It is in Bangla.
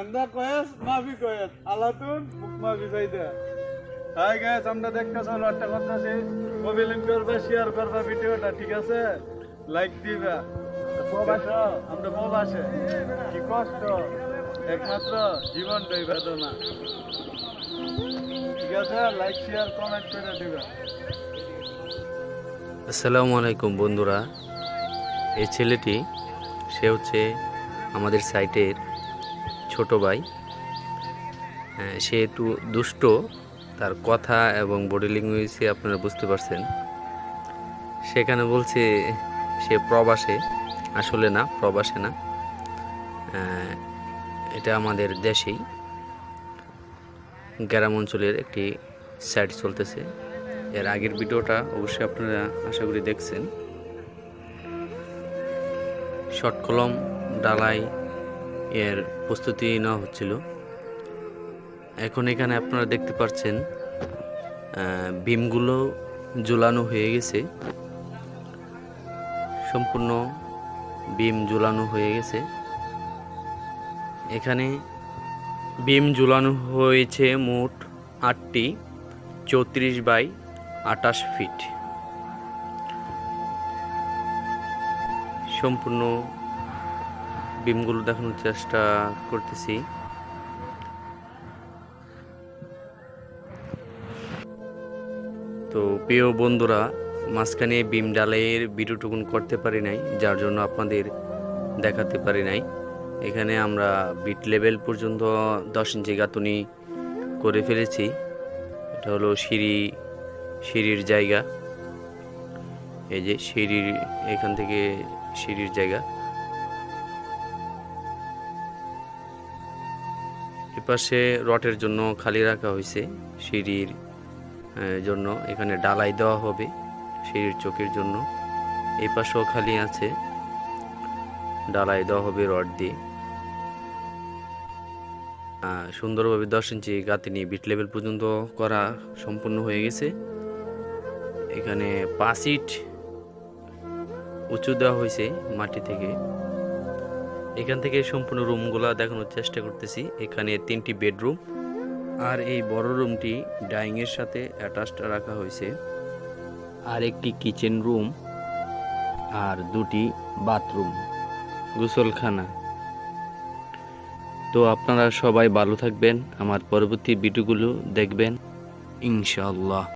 আন্দা কয়েস আমরা করবে শেয়ার করবে ঠিক আছে? লাইক দিবে। আমরা একমাত্র জীবনটাই বেদনা। ঠিক আছে? লাইক শেয়ার আসসালামু আলাইকুম বন্ধুরা। এই ছেলেটি, সে হচ্ছে আমাদের সাইটের ছোট ভাই। হ্যাঁ, সে একটু দুষ্ট তার কথা এবং বডি ল্যাঙ্গুয়েজে আপনারা বুঝতে পারছেন। সেখানে বলছে সে প্রবাসে আসলে না প্রবাসে না। এটা আমাদের দেশেই। গ্রাম অঞ্চলের একটি সাইট চলতেছে। এর আগের ভিডিওটা অবশ্যই আপনারা আশা করি দেখছেন। শর্ট কলম ডালাই এর প্রস্তুতি নেওয়া হচ্ছিল। এখন এখানে আপনারা দেখতে পাচ্ছেন বিমগুলো ঝুলানো হয়ে গেছে। সম্পূর্ণ বিম ঝুলানো হয়ে গেছে। এখানে বিম ঝুলানো হয়েছে মোট আটটি, চৌত্রিশ বাই আটাশ ফিট। সম্পূর্ণ বিমগুলো দেখানোর চেষ্টা করতেছি। তো প্রিয় বন্ধুরা, মাঝখানে বিম ডালাইয়ের ভিডিওটুকুন করতে পারি নাই, যার জন্য আপনাদের দেখাতে পারি নাই। এখানে আমরা বিট লেভেল পর্যন্ত দশ ইঞ্চি গাঁথুনি করে ফেলেছি। এটা হলো সিঁড়ি, সিঁড়ির জায়গা। এই যে সিঁড়ির, এখান থেকে সিঁড়ির জায়গা। এপাশে রটের জন্য খালি রাখা হয়েছে সিঁড়ির জন্য। এখানে ডালাই দেওয়া হবে সিঁড়ির চোখের জন্য। এই পাশেও খালি আছে। ডালাই দেওয়া হবে রড দিয়ে। সুন্দরভাবে দশ ইঞ্চি গাঁথনি বিট লেভেল পর্যন্ত করা সম্পূর্ণ হয়ে গেছে। এখানে পাঁচ ইট উঁচু দেওয়া হয়েছে মাটি থেকে। এখান থেকে সম্পূর্ণ রুমগুলো দেখানোর চেষ্টা করতেছি। এখানে তিনটি বেডরুম আর এই বড় রুমটি ডাইংয়ের সাথে অ্যাটাচড রাখা হয়েছে। আর একটি কিচেন রুম আর দুটি বাথরুম। গোসলখানা। তো আপনারা সবাই ভালো থাকবেন, আমার পরবর্তী ভিডিওগুলো দেখবেন। ইনশাল্লাহ